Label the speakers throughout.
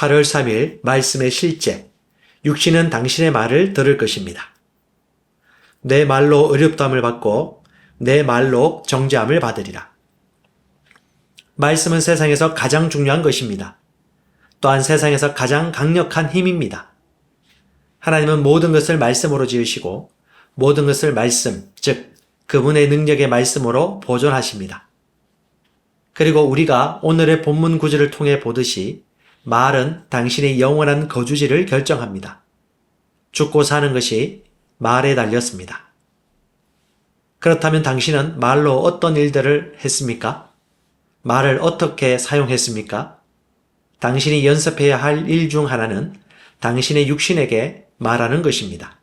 Speaker 1: 8월 3일 말씀의 실제, 육신은 당신의 말을 들을 것입니다. 내 말로 어렵담을 받고 내 말로 정죄함을 받으리라. 말씀은 세상에서 가장 중요한 것입니다. 또한 세상에서 가장 강력한 힘입니다. 하나님은 모든 것을 말씀으로 지으시고 모든 것을 말씀, 즉 그분의 능력의 말씀으로 보존하십니다. 그리고 우리가 오늘의 본문 구절을 통해 보듯이 말은 당신의 영원한 거주지를 결정합니다. 죽고 사는 것이 말에 달렸습니다. 그렇다면 당신은 말로 어떤 일들을 했습니까? 말을 어떻게 사용했습니까? 당신이 연습해야 할 일 중 하나는 당신의 육신에게 말하는 것입니다.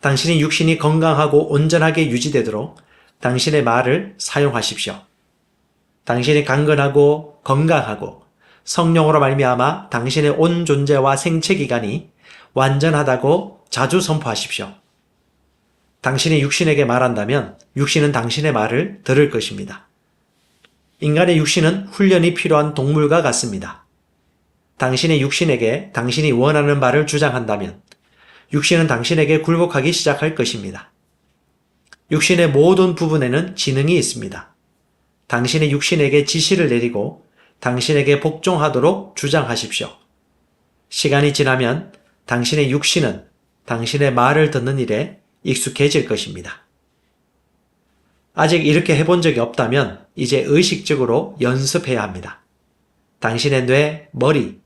Speaker 1: 당신의 육신이 건강하고 온전하게 유지되도록 당신의 말을 사용하십시오. 당신이 강건하고 건강하고 성령으로 말미암아 당신의 온 존재와 생체 기관이 완전하다고 자주 선포하십시오. 당신이 육신에게 말한다면 육신은 당신의 말을 들을 것입니다. 인간의 육신은 훈련이 필요한 동물과 같습니다. 당신의 육신에게 당신이 원하는 말을 주장한다면 육신은 당신에게 굴복하기 시작할 것입니다. 육신의 모든 부분에는 지능이 있습니다. 당신의 육신에게 지시를 내리고 당신에게 복종하도록 주장하십시오. 시간이 지나면 당신의 육신은 당신의 말을 듣는 일에 익숙해질 것입니다. 아직 이렇게 해본 적이 없다면 이제 의식적으로 연습해야 합니다. 당신의 뇌, 머리,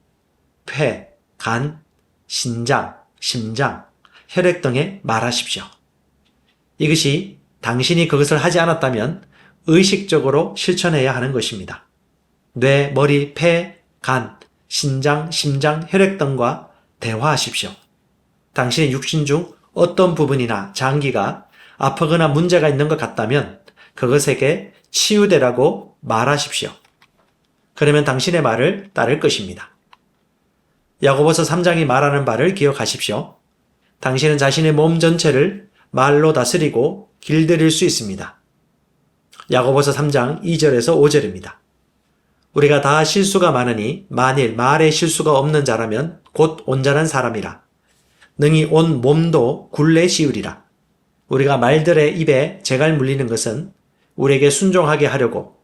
Speaker 1: 폐, 간, 신장, 심장, 혈액 등에 말하십시오. 이것이 당신이 그것을 하지 않았다면 의식적으로 실천해야 하는 것입니다. 뇌, 머리, 폐, 간, 신장, 심장, 혈액 등과 대화하십시오. 당신의 육신 중 어떤 부분이나 장기가 아프거나 문제가 있는 것 같다면 그것에게 치유되라고 말하십시오. 그러면 당신의 말을 따를 것입니다. 야고보서 3장이 말하는 바를 기억하십시오. 당신은 자신의 몸 전체를 말로 다스리고 길들일 수 있습니다. 야고보서 3장 2절에서 5절입니다. 우리가 다 실수가 많으니 만일 말에 실수가 없는 자라면 곧 온전한 사람이라. 능히 온 몸도 굴레 씌우리라. 우리가 말들의 입에 재갈 물리는 것은 우리에게 순종하게 하려고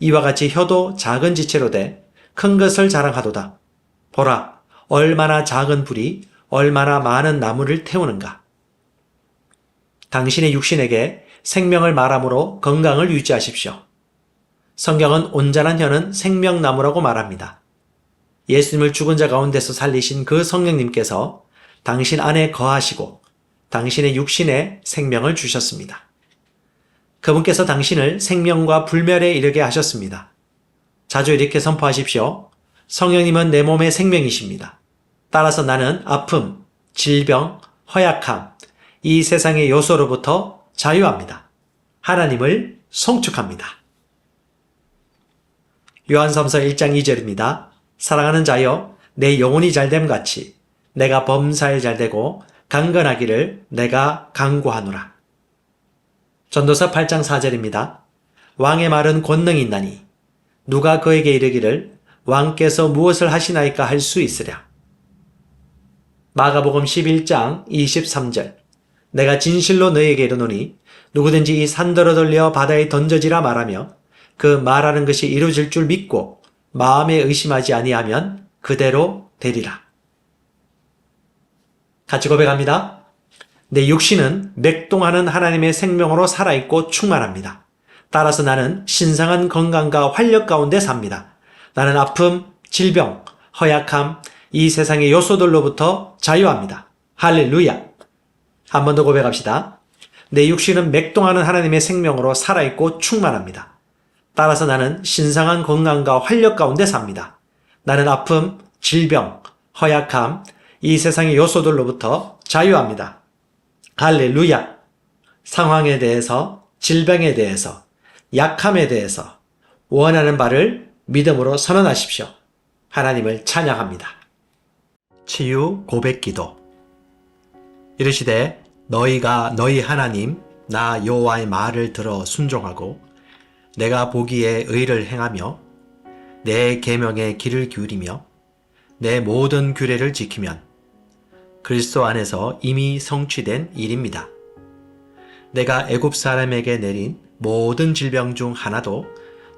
Speaker 1: 이와 같이 혀도 작은 지체로 돼 큰 것을 자랑하도다. 보라, 얼마나 작은 불이 얼마나 많은 나무를 태우는가. 당신의 육신에게 생명을 말함으로 건강을 유지하십시오. 성경은 온전한 혀는 생명나무라고 말합니다. 예수님을 죽은 자 가운데서 살리신 그 성령님께서 당신 안에 거하시고 당신의 육신에 생명을 주셨습니다. 그분께서 당신을 생명과 불멸에 이르게 하셨습니다. 자주 이렇게 선포하십시오. 성령님은 내 몸의 생명이십니다. 따라서 나는 아픔, 질병, 허약함, 이 세상의 요소로부터 자유합니다. 하나님을 송축합니다. 요한삼서 1장 2절입니다. 사랑하는 자여, 내 영혼이 잘됨 같이 내가 범사에 잘되고 강건하기를 내가 강구하노라. 전도서 8장 4절입니다. 왕의 말은 권능이 있나니 누가 그에게 이르기를 왕께서 무엇을 하시나이까 할 수 있으랴. 마가복음 11장 23절 내가 진실로 너에게 이르노니 누구든지 이 산더러 돌려 바다에 던져지라 말하며 그 말하는 것이 이루어질 줄 믿고 마음에 의심하지 아니하면 그대로 되리라. 같이 고백합니다. 내 육신은 맥동하는 하나님의 생명으로 살아있고 충만합니다. 따라서 나는 신성한 건강과 활력 가운데 삽니다. 나는 아픔, 질병, 허약함, 이 세상의 요소들로부터 자유합니다. 할렐루야. 한 번 더 고백합시다. 내 육신은 맥동하는 하나님의 생명으로 살아있고 충만합니다. 따라서 나는 신성한 건강과 활력 가운데 삽니다. 나는 아픔, 질병, 허약함, 이 세상의 요소들로부터 자유합니다. 할렐루야! 상황에 대해서, 질병에 대해서, 약함에 대해서 원하는 바를 믿음으로 선언하십시오. 하나님을 찬양합니다. 치유 고백 기도 이르시되 너희가 너희 하나님 나 여호와의 말을 들어 순종하고 내가 보기에 의를 행하며 내 계명에 귀를 기울이며 내 모든 규례를 지키면 그리스도 안에서 이미 성취된 일입니다. 내가 애굽 사람에게 내린 모든 질병 중 하나도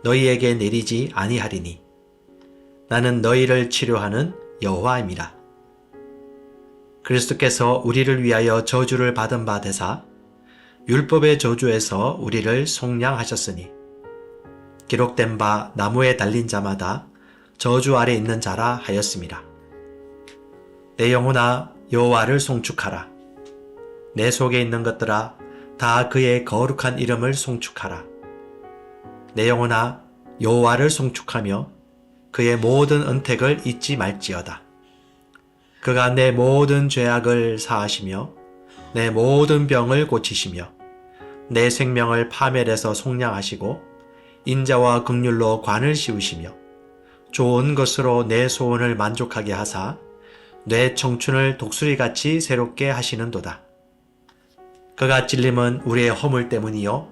Speaker 1: 너희에게 내리지 아니하리니 나는 너희를 치료하는 여호와입니다. 그리스도께서 우리를 위하여 저주를 받은 바 되사 율법의 저주에서 우리를 속량하셨으니 기록된 바 나무에 달린 자마다 저주 아래 있는 자라 하였습니다. 내 영혼아 여호와를 송축하라. 내 속에 있는 것들아 다 그의 거룩한 이름을 송축하라. 내 영혼아 여호와를 송축하며 그의 모든 은택을 잊지 말지어다. 그가 내 모든 죄악을 사하시며 내 모든 병을 고치시며 내 생명을 파멸해서 속량하시고 인자와 극률로 관을 씌우시며 좋은 것으로 내 소원을 만족하게 하사 내 청춘을 독수리같이 새롭게 하시는도다. 그가 찔림은 우리의 허물 때문이요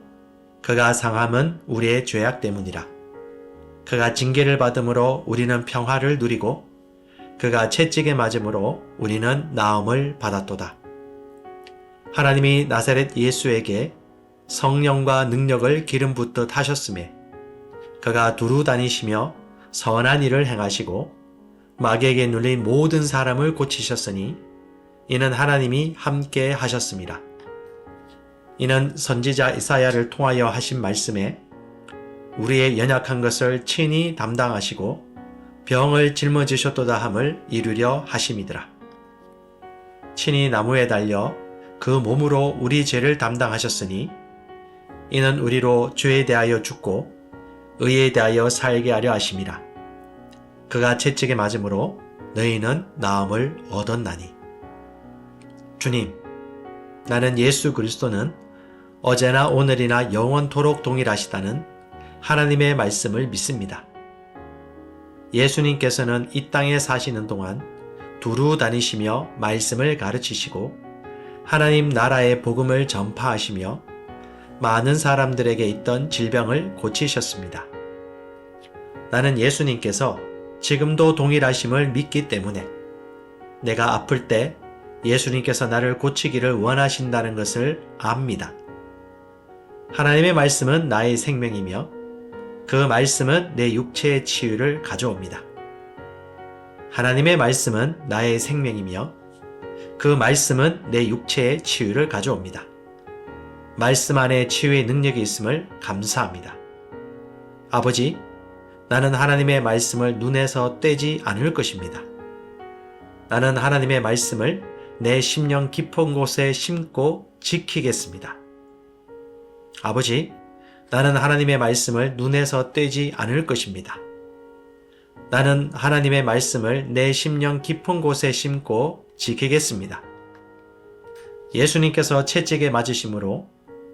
Speaker 1: 그가 상함은 우리의 죄악 때문이라. 그가 징계를 받음으로 우리는 평화를 누리고 그가 채찍에 맞음으로 우리는 나음을 받았도다. 하나님이 나사렛 예수에게 성령과 능력을 기름 붓듯 하셨음에 그가 두루 다니시며 선한 일을 행하시고 마귀에게 눌린 모든 사람을 고치셨으니 이는 하나님이 함께 하셨습니다. 이는 선지자 이사야를 통하여 하신 말씀에 우리의 연약한 것을 친히 담당하시고 병을 짊어지셨도다 함을 이루려 하심이더라. 친히 나무에 달려 그 몸으로 우리 죄를 담당하셨으니 이는 우리로 죄에 대하여 죽고 의에 대하여 살게 하려 하심이라. 그가 채찍에 맞음으로 너희는 나음을 얻었나니. 주님, 나는 예수 그리스도는 어제나 오늘이나 영원토록 동일하시다는 하나님의 말씀을 믿습니다. 예수님께서는 이 땅에 사시는 동안 두루 다니시며 말씀을 가르치시고 하나님 나라의 복음을 전파하시며 많은 사람들에게 있던 질병을 고치셨습니다. 나는 예수님께서 지금도 동일하심을 믿기 때문에 내가 아플 때 예수님께서 나를 고치기를 원하신다는 것을 압니다. 하나님의 말씀은 나의 생명이며 그 말씀은 내 육체의 치유를 가져옵니다. 하나님의 말씀은 나의 생명이며 그 말씀은 내 육체의 치유를 가져옵니다. 말씀 안에 치유의 능력이 있음을 감사합니다. 아버지, 나는 하나님의 말씀을 눈에서 떼지 않을 것입니다. 나는 하나님의 말씀을 내 심령 깊은 곳에 심고 지키겠습니다. 아버지, 나는 하나님의 말씀을 눈에서 떼지 않을 것입니다. 나는 하나님의 말씀을 내 심령 깊은 곳에 심고 지키겠습니다. 예수님께서 채찍에 맞으심으로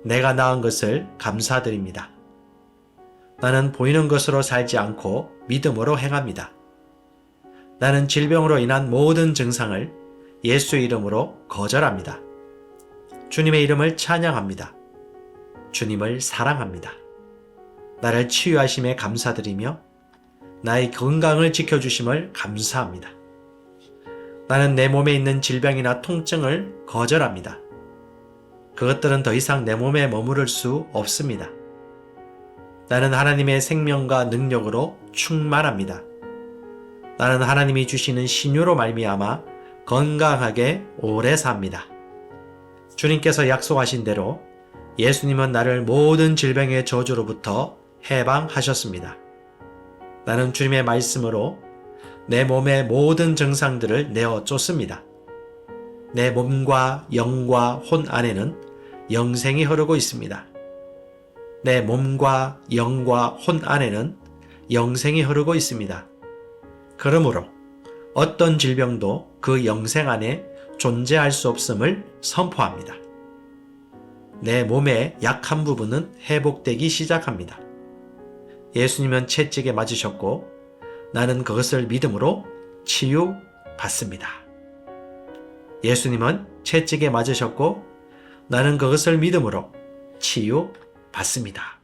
Speaker 1: 내가 나은 것을 감사드립니다. 나는 보이는 것으로 살지 않고 믿음으로 행합니다. 나는 질병으로 인한 모든 증상을 예수 이름으로 거절합니다. 주님의 이름을 찬양합니다. 주님을 사랑합니다. 나를 치유하심에 감사드리며 나의 건강을 지켜주심을 감사합니다. 나는 내 몸에 있는 질병이나 통증을 거절합니다. 그것들은 더 이상 내 몸에 머무를 수 없습니다. 나는 하나님의 생명과 능력으로 충만합니다. 나는 하나님이 주시는 신유로 말미암아 건강하게 오래 삽니다. 주님께서 약속하신 대로 예수님은 나를 모든 질병의 저주로부터 해방하셨습니다. 나는 주님의 말씀으로 내 몸의 모든 증상들을 내어 쫓습니다. 내 몸과 영과 혼 안에는 영생이 흐르고 있습니다. 내 몸과 영과 혼 안에는 영생이 흐르고 있습니다. 그러므로 어떤 질병도 그 영생 안에 존재할 수 없음을 선포합니다. 내 몸의 약한 부분은 회복되기 시작합니다. 예수님은 채찍에 맞으셨고 나는 그것을 믿음으로 치유받습니다. 예수님은 채찍에 맞으셨고 나는 그것을 믿음으로 치유 받습니다.